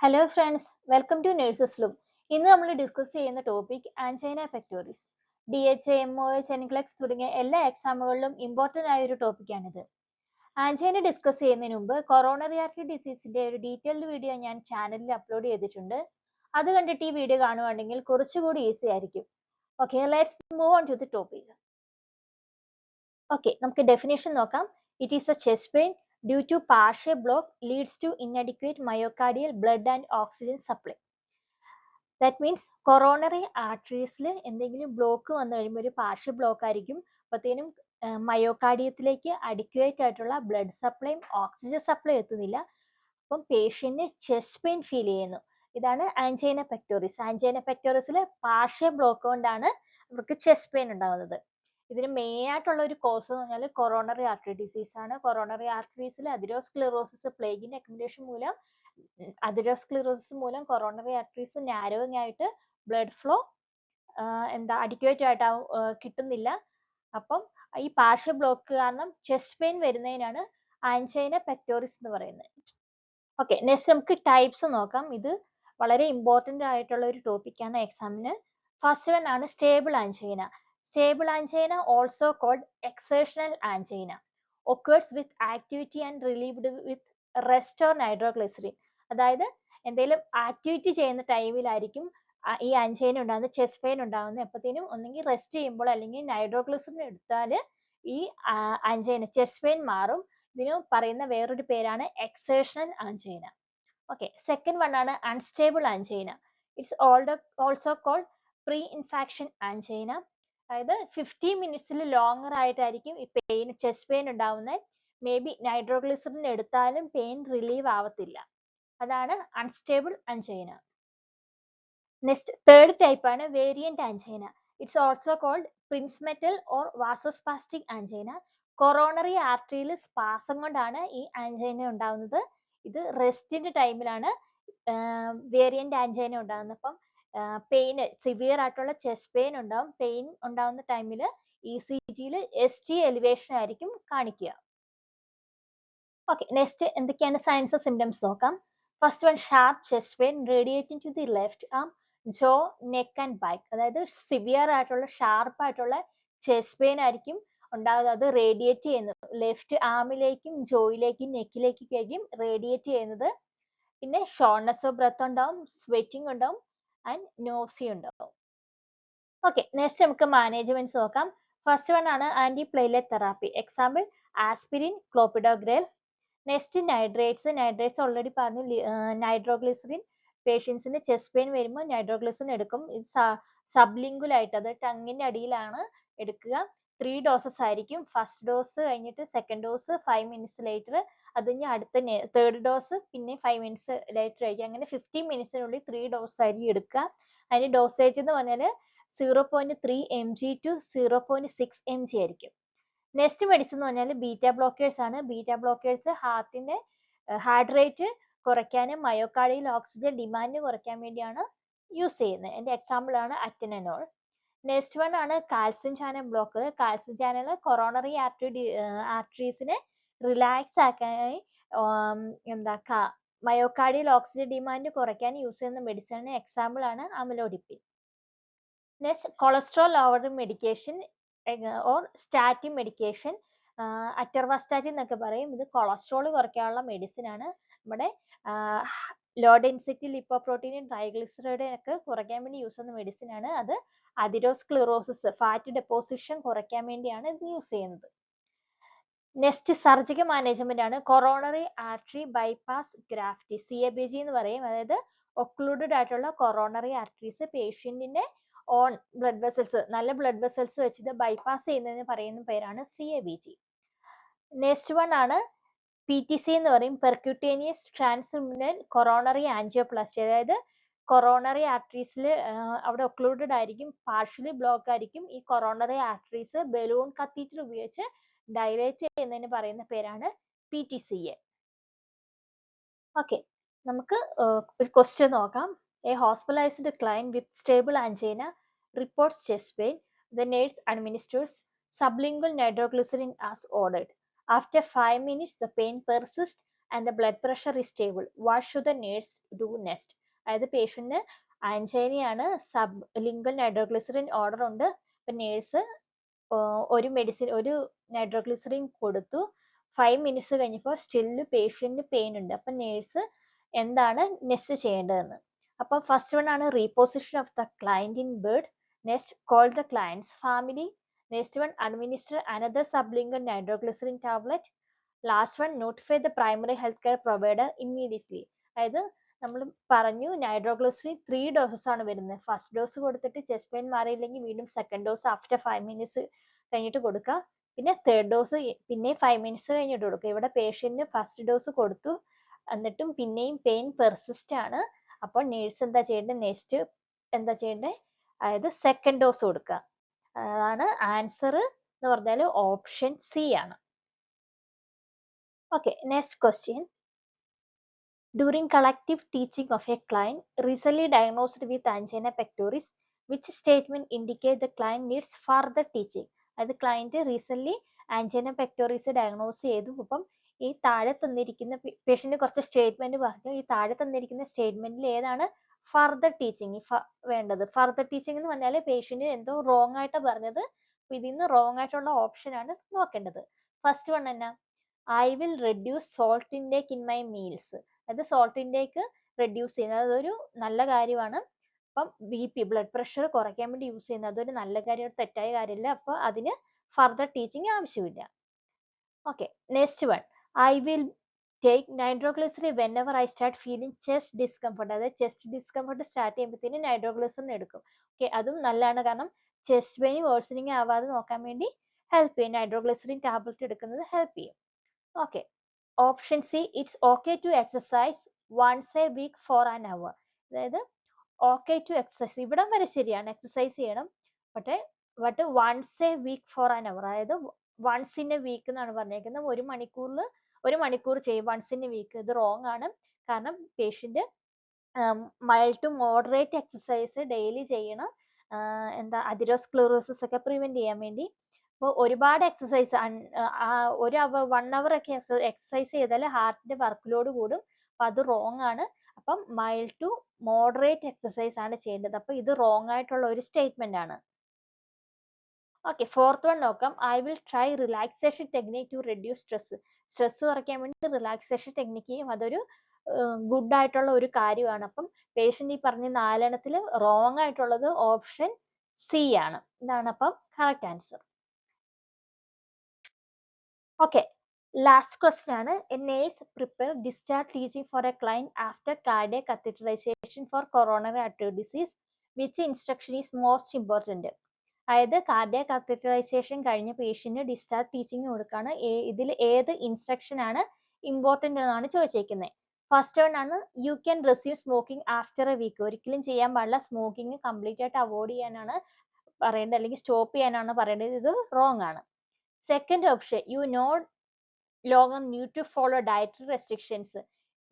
Hello friends welcome to nurses ലും ഇന്ന് നമ്മൾ ഡിസ്കസ് ചെയ്യുന്ന topic angina pectoris D H M O H NCLEX തുടങ്ങിയ എല്ലാ എക്സാമുകളിലും ഇമ്പോർട്ടന്റ് ആയ ഒരു ടോപ്പിക്കാണിത് ആൻജൈന ഡിസ്കസ് ചെയ്യുന്നതിന് മുമ്പ് കൊറോണറി ആർട്ടറി ഡിസീസിന്റെ ഒരു ഡീറ്റെയിൽഡ് വീഡിയോ ഞാൻ ചാനലിൽ അപ്ലോഡ് ചെയ്തിട്ടുണ്ട്. അത് കണ്ടിട്ട് ഈ വീഡിയോ കാണുവാണെങ്കിൽ കുറച്ചുകൂടി ഈസി ആയിരിക്കും. Okay let's move on to the topic okay നമുക്ക് ഡെഫിനേഷൻ നോക്കാം. It is a chest pain due to partial block leads to inadequate myocardial blood and oxygen supply. That means coronary arteries എന്തെങ്കിലും block വന്നു കഴിയുമ്പോൾ ഒരു partial block ആയിരിക്കും. അപ്പോഴത്തേനും മയോകാർഡിയത്തിലേക്ക് adequate ആയിട്ടുള്ള ബ്ലഡ് സപ്ലൈയും ഓക്സിജൻ സപ്ലൈ എത്തുന്നില്ല. അപ്പം പേഷ്യന്റിന് ചെസ്റ്റ് പെയിൻ ഫീൽ ചെയ്യുന്നു. ഇതാണ് ആൻജൈന പെക്ടോറിസ് ആൻജൈന പെക്ടോറിസിൽ പാർഷ്യൽ ബ്ലോക്ക് കൊണ്ടാണ് അവർക്ക് ചെസ്റ്റ് പെയിൻ ഉണ്ടാകുന്നത്. ഇതിന് മെയിൻ ആയിട്ടുള്ള ഒരു കോസ് എന്ന് പറഞ്ഞാൽ കൊറോണറി ആർട്ടറി ഡിസീസ് ആണ്. കൊറോണറി ആർട്ടറീസിൽ അതിരോസ്ക്ലിറോസിസ് പ്ലേഗിന്റെ അക്യുമുലേഷൻ മൂലം അതിരോസ്ക്ലിറോസിസ് മൂലം കൊറോണറി ആർട്ടറീസ് നാരോയിങ് ആയിട്ട് ബ്ലഡ് ഫ്ലോ എന്താ അഡിക്വേറ്റ് ആയിട്ട് കിട്ടുന്നില്ല. അപ്പം ഈ പാർഷ്യൽ ബ്ലോക്ക് കാരണം ചെസ്റ്റ് പെയിൻ വരുന്നതിനാണ് ആൻചൈന പെക്ടോറിസ് എന്ന് പറയുന്നത്. ഓക്കെ നെക്സ്റ്റ് നമുക്ക് ടൈപ്സ് നോക്കാം. ഇത് വളരെ ഇമ്പോർട്ടന്റ് ആയിട്ടുള്ള ഒരു ടോപ്പിക്കാണ് എക്സാമിന് ഫസ്റ്റ് വൺ ആണ് stable angina Stable angina, also called exertional angina, occurs with activity and relieved with rest or nitroglycerin. അതായത് എന്തെങ്കിലും ആക്ടിവിറ്റി ചെയ്യുന്ന ടൈമിലായിരിക്കും ഈ ആഞ്ചൈന ഉണ്ടാകുന്നത് ചെസ്റ്റ് പെയിൻ ഉണ്ടാകുന്നത് എപ്പോഴത്തേനും ഒന്നെങ്കിൽ റെസ്റ്റ് ചെയ്യുമ്പോൾ അല്ലെങ്കിൽ നൈട്രോഗ്ലിസറിൻ എടുത്താൽ ഈ ആഞ്ചൈന ചെസ്റ്റ് പെയിൻ മാറും. ഇതിന് പറയുന്ന വേറൊരു പേരാണ് exertional angina okay second one ആണ് unstable angina it's also called pre infarction angina അതായത് ഫിഫ്റ്റി മിനിറ്റ്സിൽ ലോങ്ങർ ആയിട്ടായിരിക്കും ഈ പെയിൻ ചെസ്റ്റ് പെയിൻ ഉണ്ടാവുന്നത് മേ ബി നൈട്രോഗ്ലിസറിൻ എടുത്താലും പെയിൻ റിലീവ് ആവത്തില്ല. അതാണ് unstable angina next third type ആണ് variant angina it's also called prinzmetal or vasospastic angina coronary ആർട്ടറിയിൽ spasm കൊണ്ടാണ് ഈ ആഞ്ചൈന ഉണ്ടാകുന്നത് ഇത് റെസ്റ്റിന്റെ ടൈമിലാണ് വേരിയന്റ് ആഞ്ചൈന ഉണ്ടാകുന്നത് അപ്പം പെയിൻ സിവിയർ ആയിട്ടുള്ള ചെസ്റ്റ് പെയിൻ ഉണ്ടാവും. പെയിൻ ഉണ്ടാവുന്ന ടൈമിൽ ഇ സി ജിയിൽ എസ് ടി എലിവേഷൻ ആയിരിക്കും കാണിക്കുക. ഓക്കെ നെക്സ്റ്റ് എന്തൊക്കെയാണ് സയൻസ് സിംറ്റംസ് നോക്കാം. First one sharp chest pain radiating to the left arm jaw neck and back അതായത് സിവിയർ ആയിട്ടുള്ള ഷാർപ്പ് ആയിട്ടുള്ള ചെസ്റ്റ് പെയിൻ ആയിരിക്കും ഉണ്ടാകുന്നത് അത് റേഡിയേറ്റ് ചെയ്യുന്നത് ലെഫ്റ്റ് ആമിലേക്കും ജോയിലേക്കും നെക്കിലേക്കും ആയിരിക്കും റേഡിയേറ്റ് ചെയ്യുന്നത്. പിന്നെ ഷോർട്ട്നെസ് ഓഫ് ബ്രത്ത് ഉണ്ടാവും. സ്വെറ്റിംഗ് ഉണ്ടാവും. ആൻഡ് നോസി ഉണ്ടാവും. ഓക്കെ നെക്സ്റ്റ് നമുക്ക് മാനേജ്മെന്റ്സ് നോക്കാം. ഫസ്റ്റ് വൺ ആണ് anti platelet therapy example aspirin clopidogrel next nitrates nitrates already പറഞ്ഞു നൈഡ്രോഗ്ലിസറിൻ പേഷ്യൻസിന് ചെസ്റ്റ് പെയിൻ വരുമ്പോൾ നൈഡ്രോഗ്ലിസറിൻ എടുക്കും. ഇത് സബ്ലിംഗുൽ അത് ടങ്ങിന്റെ അടിയിലാണ് എടുക്കുക. ത്രീ ഡോസസ് ആയിരിക്കും. ഫസ്റ്റ് ഡോസ് കഴിഞ്ഞിട്ട് second dose five minutes later അത് കഴിഞ്ഞ് അടുത്ത തേർഡ് ഡോസ് പിന്നെ ഫൈവ് മിനിറ്റ്സ് ലേറ്റർ ആയിരിക്കും. അങ്ങനെ ഫിഫ്റ്റീൻ മിനിറ്റ്സിനുള്ളിൽ ത്രീ ഡോസ് ആയിരിക്കും എടുക്കുക. അതിന് ഡോസേജ് എന്ന് പറഞ്ഞാൽ zero point three M G to zero point six M G ആയിരിക്കും. നെക്സ്റ്റ് മെഡിസിൻ എന്ന് പറഞ്ഞാൽ ബീറ്റ ബ്ലോക്കേഴ്സ് ആണ്. ബീറ്റ ബ്ലോക്കേഴ്സ് ഹാർട്ടിന്റെ ഹാർട്ട് റേറ്റ് കുറയ്ക്കാനും മയോകാർഡിയൽ ഓക്സിജൻ ഡിമാൻഡ് കുറയ്ക്കാൻ വേണ്ടിയാണ് യൂസ് ചെയ്യുന്നത്. എന്റെ എക്സാമ്പിൾ ആണ് അറ്റനനോൾ നെക്സ്റ്റ് വൺ ആണ് calcium channel block calcium channel coronary artery ആർട്ടറീസിനെ relax ആക്കാനായി എന്താ മയോകാർഡിയൽ ഓക്സിജൻ ഡിമാൻഡ് കുറയ്ക്കാൻ യൂസ് ചെയ്യുന്ന മെഡിസിന് എക്സാമ്പിൾ ആണ് amlodipine next cholesterol lower medication or statin medication atorvastatin എന്നൊക്കെ പറയും. ഇത് കൊളസ്ട്രോൾ കുറയ്ക്കാനുള്ള മെഡിസിൻ ആണ്. നമ്മുടെ ലോ ഡെൻസിറ്റി ലിപ്പോപ്രോട്ടീനും ട്രൈഗ്ലിസറൈഡ് ഒക്കെ കുറയ്ക്കാൻ വേണ്ടി യൂസ് ചെയ്യുന്ന മെഡിസിൻ ആണ്. അത് അതിരോസ്ക്ലിറോസിസ് ഫാറ്റ് ഡെപ്പോസിഷൻ കുറയ്ക്കാൻ വേണ്ടിയാണ് ഇത് യൂസ് ചെയ്യുന്നത്. നെക്സ്റ്റ് സർജിക്കൽ മാനേജ്മെന്റ് ആണ്. Coronary artery bypass grafting C A B G എന്ന് പറയും. അതായത് ഒക്ലൂഡഡ് ആയിട്ടുള്ള കൊറോണറി ആർട്ടറീസ് പേഷ്യന്റിന്റെ ഓൺ ബ്ലഡ് വെസൽസ് നല്ല ബ്ലഡ് വെസൽസ് വെച്ചിട്ട് ബൈപ്പാസ് ചെയ്യുന്നതിന് പറയുന്ന പേരാണ് C A B G next one ആണ് പി ടി സി എന്ന് പറയും. പെർക്യൂട്ടേനിയസ് ട്രാൻസ്മിനൽ കൊറോണറി ആൻജിയോപ്ലാസ്റ്റി അതായത് കൊറോണറി ആർട്ടറീസിൽ അവിടെ ഒക്ലൂഡഡ് ആയിരിക്കും. പാർഷ്യലി ബ്ലോക്ക് ആയിരിക്കും. ഈ കൊറോണറി ആർട്ടറീസ് ബലൂൺ കത്തീറ്റർ ഉപയോഗിച്ച് ഡയലേറ്റ് ചെയ്യുന്നതിന് പറയുന്ന പേരാണ് P T C A okay നമുക്ക് ഒരു ക്വസ്റ്റ്യൻ നോക്കാം. A hospitalised client with stable angina reports chest pain the nurse administers sublingual nitroglycerin as ordered. After 5 minutes, the pain persists and the blood pressure is stable. What should the nurse do next? അതായത് പേഷ്യന്റിന് ആൻജൈനയാണ് sublingual nitroglycerin order ഉണ്ട്. അപ്പൊ nurse ഒരു medicine ഒരു nitroglycerin കൊടുത്തു. Five minutes കഴിഞ്ഞപ്പോൾ still പേഷ്യന്റിന് പെയിൻ ഉണ്ട്. അപ്പൊ നേഴ്സ് എന്താണ് നെക്സ്റ്റ് ചെയ്യേണ്ടതെന്ന്? അപ്പൊ ഫസ്റ്റ് വൺ ആണ് reposition of the client in bed next call the client's family next one administer another sublingual nitroglycerin tablet last one notify the primary health care provider immediately അതായത് നമ്മൾ പറഞ്ഞു nitroglycerin three doses ആണ് വരുന്നത്. First dose കൊടുത്തിട്ട് chest pain മാറിയില്ലെങ്കിൽ വീണ്ടും second dose after five minutes കഴിഞ്ഞിട്ട് കൊടുക്കുക. പിന്നെ തേർഡ് ഡോസ് പിന്നെ ഫൈവ് മിനിറ്റ്സ് കഴിഞ്ഞിട്ട് കൊടുക്കുക. ഇവിടെ പേഷ്യന്റിന് ഫസ്റ്റ് ഡോസ് കൊടുത്തു. എന്നിട്ടും പിന്നെയും പെയിൻ പെർസിസ്റ്റ് ആണ്. അപ്പോൾ നേഴ്സ് എന്താ ചെയ്യേണ്ടത്? നെക്സ്റ്റ് എന്താ ചെയ്യേണ്ടത്? അതായത് സെക്കൻഡ് ഡോസ് കൊടുക്കുക. അതാണ് ആൻസർ എന്ന് പറഞ്ഞാൽ ഓപ്ഷൻ സി ആണ്. Okay next question During collective teaching of a client recently diagnosed with angina pectoris, which statement indicate the client needs further teaching? അത് client recently angina pectoris diagnose ചെയ്തു. അപ്പം ഈ താഴെ തന്നിരിക്കുന്ന പേഷ്യന്റ് കുറച്ച് സ്റ്റേറ്റ്മെന്റ് പറഞ്ഞു. ഈ താഴെ തന്നിരിക്കുന്ന സ്റ്റേറ്റ്മെന്റിൽ ഏതാണ് ഫർദർ ടീച്ചിങ് വേണ്ടത്? ഫർദർ ടീച്ചിങ് എന്ന് പറഞ്ഞാൽ പേഷ്യന്റ് എന്തോ റോങ് ആയിട്ട് പറഞ്ഞത്. ഇതിൽ നിന്ന് റോങ് ആയിട്ടുള്ള ഓപ്ഷൻ ആണ് നോക്കേണ്ടത്. ഫസ്റ്റ് വൺ എന്നാ? I will reduce salt intake in my meals അത് സോൾട്ട് ഇൻടേക്ക് റെഡ്യൂസ് ചെയ്യുന്നത് അതൊരു നല്ല കാര്യമാണ്. അപ്പം ബി പി ബ്ലഡ് പ്രഷർ കുറയ്ക്കാൻ വേണ്ടി യൂസ് ചെയ്യുന്നത് അതൊരു നല്ല കാര്യം തെറ്റായ കാര്യമല്ല. അപ്പോൾ അതിന് ഫർദർ ടീച്ചിങ് ആവശ്യമില്ല. Okay next one I will take nitroglycerin whenever I start feeling chest discomfort അതായത് ചെസ്റ്റ് ഡിസ്കംഫർട്ട് സ്റ്റാർട്ട് ചെയ്യുമ്പോഴത്തേനും നൈട്രോഗ്ലിസറിൻ എടുക്കും. ഓക്കെ അതും നല്ലതാണ്. കാരണം ചെസ്റ്റ് പെയിൻ വേഴ്സനിങ് ആവാതെ നോക്കാൻ വേണ്ടി ഹെൽപ്പ് ചെയ്യും. നൈഡ്രോഗ്ലിസറിൻ ടാബ്ലറ്റ് എടുക്കുന്നത് ഹെൽപ്പ് ചെയ്യും. Okay option C it's okay to exercise once a week for an hour അതായത് ഓക്കെ ടു എക്സസൈസ് ഇവിടം വരെ ശരിയാണ്. എക്സസൈസ് ചെയ്യണം. പക്ഷേ but once a week for an hour അതായത് വൺസ് ഇൻ എ വീക്ക് എന്നാണ് പറഞ്ഞേക്കുന്നത്. ഒരു മണിക്കൂറിൽ ഒരു മണിക്കൂർ ചെയ്യും. വൺസ് ഇൻ എ വീക്ക് ഇത് റോങ് ആണ്. കാരണം patient mild to moderate exercise daily ചെയ്യണം. എന്താ അതിരോസ്ക്ലറോസിസ് ഒക്കെ പ്രിവെന്റ് ചെയ്യാൻ വേണ്ടി. അപ്പോൾ ഒരുപാട് എക്സസൈസ് ഒരു അവർ വൺ അവർ ഒക്കെ എക്സസൈസ് ചെയ്താൽ ഹാർട്ടിന്റെ വർക്ക് ലോഡ് കൂടും. അപ്പൊ അത് റോങ് ആണ്. അപ്പം മൈൽഡ് ടു മോഡറേറ്റ് എക്സസൈസ് ആണ് ചെയ്യേണ്ടത്. അപ്പൊ ഇത് റോങ് ആയിട്ടുള്ള ഒരു സ്റ്റേറ്റ്മെന്റ് ആണ്. ഓക്കെ ഫോർത്ത് വൺ നോക്കാം. I will try relaxation technique to reduce stress stress കുറയ്ക്കാൻ വേണ്ടി റിലാക്സേഷൻ ടെക്നിക്കും അതൊരു ഗുഡ് ആയിട്ടുള്ള ഒരു കാര്യമാണ്. അപ്പം പേഷ്യന്റ് ഈ പറഞ്ഞ നാലെണ്ണത്തിൽ റോങ് ആയിട്ടുള്ളത് ഓപ്ഷൻ സി ആണ്. ഇതാണ് അപ്പം correct answer okay last question ആണ്. A nurse prepare discharge teaching for a client after cardiac catheterization for coronary artery disease which instruction is most important അതായത് കാർഡിയ കത്തീഡ്രലൈസേഷൻ കഴിഞ്ഞ പേഷ്യന്റ് ഡിസ്ചാർജ് ടീച്ചിങ് കൊടുക്കുകയാണ് ഇതിൽ ഏത് instruction ആണ് ഇമ്പോർട്ടന്റ് എന്നാണ് ചോദിച്ചേക്കുന്നത് first one ആണ് you can receive smoking after a week ഒരിക്കലും ചെയ്യാൻ പാടില്ല. സ്മോക്കിംഗ് കംപ്ലീറ്റ് ആയിട്ട് അവോയ്ഡ് ചെയ്യാനാണ് പറയേണ്ടത്. അല്ലെങ്കിൽ സ്റ്റോപ്പ് ചെയ്യാനാണ് പറയേണ്ടത്. ഇത് റോങ് ആണ്. Second option you no longer need to follow dietary restrictions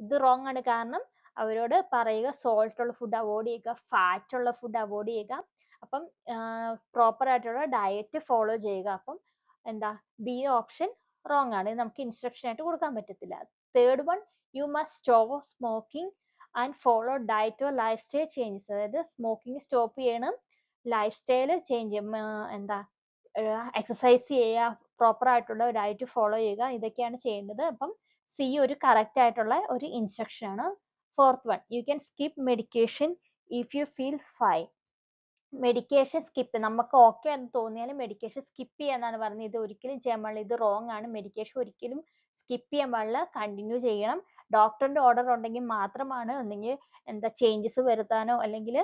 ഇത് റോങ് ആണ്. കാരണം അവരോട് പറയുക സോൾട്ട് ഉള്ള ഫുഡ് അവോയ്ഡ് ചെയ്യുക ഫാറ്റ് ഉള്ള ഫുഡ് അവോയ്ഡ് ചെയ്യുക. അപ്പം പ്രോപ്പർ ആയിട്ടുള്ള ഡയറ്റ് ഫോളോ ചെയ്യുക. അപ്പം എന്താ ബി ഓപ്ഷൻ റോങ് ആണ്. നമുക്ക് ഇൻസ്ട്രക്ഷൻ ആയിട്ട് കൊടുക്കാൻ പറ്റത്തില്ല. Third one you must stop smoking and follow diet or lifestyle changes അതായത് സ്മോക്കിംഗ് സ്റ്റോപ്പ് ചെയ്യണം ലൈഫ് സ്റ്റൈൽ ചേഞ്ച് എന്താ എക്സസൈസ് ചെയ്യുക പ്രോപ്പർ ആയിട്ടുള്ള ഡയറ്റ് ഫോളോ ചെയ്യുക. ഇതൊക്കെയാണ് ചെയ്യേണ്ടത്. അപ്പം സി ഒരു കറക്റ്റ് ആയിട്ടുള്ള ഒരു ഇൻസ്ട്രക്ഷൻ ആണ്. Fourth one you can skip medication if you feel fine medication skip നമുക്ക് ഓക്കെ എന്ന് തോന്നിയാലും മെഡിക്കേഷൻ സ്കിപ്പ് ചെയ്യാന്നാണ് പറഞ്ഞത്. ഇത് ഒരിക്കലും ചെയ്യാൻ പാടില്ല. ഇത് റോങ് ആണ്. മെഡിക്കേഷൻ ഒരിക്കലും സ്കിപ്പ് ചെയ്യാൻ പാടില്ല. കണ്ടിന്യൂ ചെയ്യണം. ഡോക്ടറിന്റെ ഓർഡർ ഉണ്ടെങ്കിൽ മാത്രമാണ് ഒന്നെങ്കിൽ എന്താ ചേഞ്ചസ് വരുത്താനോ അല്ലെങ്കിൽ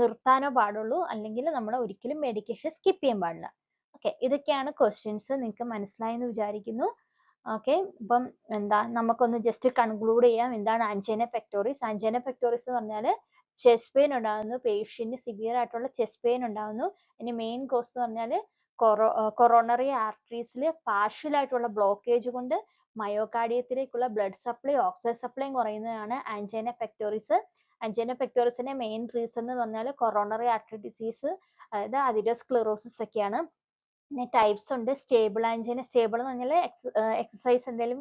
നിർത്താനോ പാടുള്ളൂ. അല്ലെങ്കിൽ നമ്മൾ ഒരിക്കലും മെഡിക്കേഷൻ സ്കിപ്പ് ചെയ്യാൻ പാടില്ല. ഓക്കെ ഇതൊക്കെയാണ് ക്വസ്റ്റ്യൻസ് നിങ്ങൾക്ക് മനസ്സിലായെന്ന് വിചാരിക്കുന്നു. ഓക്കെ ഇപ്പം എന്താ നമുക്കൊന്ന് ജസ്റ്റ് കൺക്ലൂഡ് ചെയ്യാം. എന്താണ് ആൻജൈന പെക്ടോറിസ് ആൻജൈന പെക്ടോറിസ് എന്ന് പറഞ്ഞാൽ ചെസ്റ്റ് പെയിൻ ഉണ്ടാകുന്നു. പേഷ്യന്റ് സിവിയർ ആയിട്ടുള്ള ചെസ്റ്റ് പെയിൻ ഉണ്ടാകുന്നു. അതിന് മെയിൻ കോസ് എന്ന് പറഞ്ഞാൽ കൊറോ കൊറോണറി ആർട്ടറീസിൽ പാർഷ്യൽ ആയിട്ടുള്ള ബ്ലോക്കേജ് കൊണ്ട് മയോകാർഡിയത്തിലേക്കുള്ള ബ്ലഡ് സപ്ലൈ ഓക്സിജൻ സപ്ലൈയും കുറയുന്നതാണ് ആഞ്ചൈന പെക്ടോറിസ് ആഞ്ചൈന പെക്ടോറിസിന്റെ മെയിൻ റീസൺ എന്ന് പറഞ്ഞാൽ കൊറോണറി ആർട്ടറി ഡിസീസ് അതായത് അതിരോസ്ക്ലെറോസിസ് ഒക്കെയാണ്. പിന്നെ ടൈപ്സ് ഉണ്ട്. സ്റ്റേബിൾ ആൻജൈന സ്റ്റേബിൾ എന്ന് പറഞ്ഞാൽ എക്സസൈസ് എന്തെങ്കിലും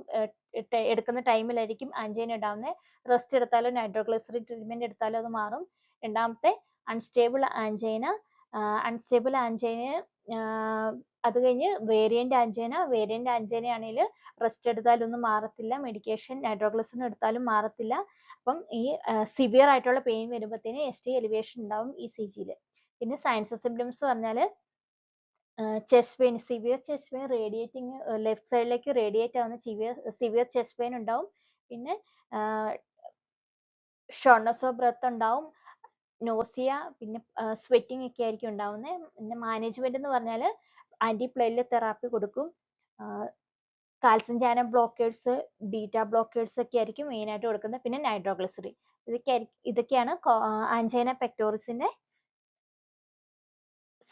എടുക്കുന്ന ടൈമിലായിരിക്കും ആൻജൈന ഉണ്ടാവുന്നത് റെസ്റ്റ് എടുത്താലോ നൈട്രോഗ്ലിസറിൻ ട്രീറ്റ്മെന്റ് എടുത്താലോ അത് മാറും. രണ്ടാമത്തെ അൺസ്റ്റേബിൾ ആൻജൈന അൺസ്റ്റേബിൾ ആൻജൈന അത് കഴിഞ്ഞ് വേരിയന്റ് ആൻജൈന വേരിയന്റ് ആൻജൈന ആണെങ്കിൽ റെസ്റ്റ് എടുത്താലൊന്നും മാറത്തില്ല. മെഡിക്കേഷൻ നൈട്രോഗ്ലിസറിൻ എടുത്താലും മാറത്തില്ല. അപ്പം ഈ സിവിയർ ആയിട്ടുള്ള പെയിൻ വരുമ്പോഴത്തേന് എസ് ടി എലിവേഷൻ ഉണ്ടാവും ഇ സി ജിയിൽ പിന്നെ സയൻസ് സിംറ്റംസ് പറഞ്ഞാൽ chest pain severe chest pain radiating left സൈഡിലേക്ക് റേഡിയേറ്റ് ആവുന്ന സിവിയർ സിവിയർ ചെസ്റ്റ് പെയിൻ ഉണ്ടാവും. പിന്നെ ഷോർട്ട്നെസ് ഓഫ് ബ്രത്ത് ഉണ്ടാവും. നോസിയ പിന്നെ സ്വെറ്റിംഗ് ഒക്കെ ആയിരിക്കും ഉണ്ടാവുന്നത് പിന്നെ മാനേജ്മെന്റ് എന്ന് പറഞ്ഞാൽ ആന്റി പ്ലേറ്റ്ലെറ്റ് തെറാപ്പി കൊടുക്കും. Calcium channel blockers beta blockers ഒക്കെ ആയിരിക്കും മെയിൻ ആയിട്ട് കൊടുക്കുന്നത്. പിന്നെ നൈട്രോഗ്ലിസറിൻ ഇതൊക്കെ ഇതൊക്കെയാണ് angina പെക്ടോറിസിന്റെ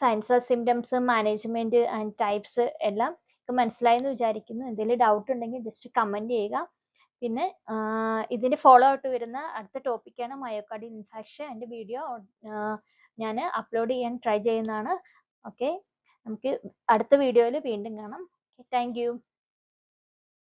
signs symptoms management and types എല്ലാം മനസ്സിലായെന്ന് വിചാരിക്കുന്നു. എന്തെങ്കിലും ഡൗട്ട് ഉണ്ടെങ്കിൽ ജസ്റ്റ് കമന്റ് ചെയ്യുക. പിന്നെ ഇതിന്റെ ഫോളോ ആയിട്ട് വരുന്ന അടുത്ത ടോപ്പിക്കാണ് മയോകാർഡിയൽ ഇൻഫാക്ഷൻ എന്റെ വീഡിയോ ഞാൻ അപ്ലോഡ് ചെയ്യാൻ ട്രൈ ചെയ്യുന്നതാണ്. ഓക്കെ നമുക്ക് അടുത്ത വീഡിയോയിൽ വീണ്ടും കാണാം. Thank you